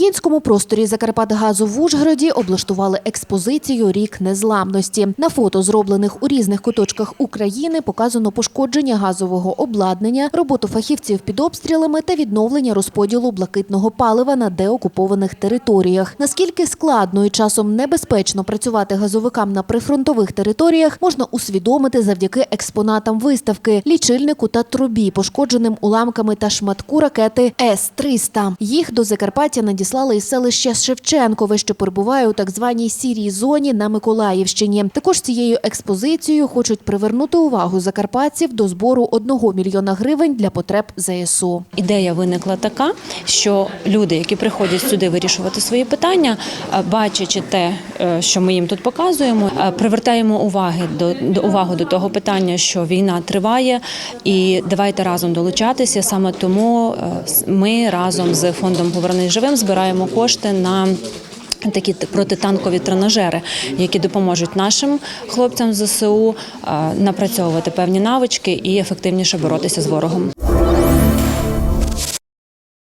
українському просторі Закарпатгазу в Ужгороді облаштували експозицію Рік незламності. На фото, зроблених у різних куточках України, показано пошкодження газового обладнання, роботу фахівців під обстрілами та відновлення розподілу блакитного палива на деокупованих територіях. Наскільки складно і часом небезпечно працювати газовикам на прифронтових територіях, можна усвідомити завдяки експонатам виставки, лічильнику та трубі, пошкодженим уламками та шматку ракети С-300. Їх до Закарпаття надіслали із селища Шевченкове, що перебуває у так званій сірій зоні на Миколаївщині. Також цією експозицією хочуть привернути увагу закарпатців до збору 1 мільйона гривень для потреб ЗСУ. Ідея виникла така, що люди, які приходять сюди вирішувати свої питання, е, бачачи те, е, що ми їм тут показуємо, е, привертаємо уваги до, до увагу до того питання, що війна триває, і давайте разом долучатися. Саме тому ми разом з фондом Повернись живим збираємо кошти на. Такі протитанкові тренажери, які допоможуть нашим хлопцям ЗСУ е, напрацьовувати певні навички і ефективніше боротися з ворогом.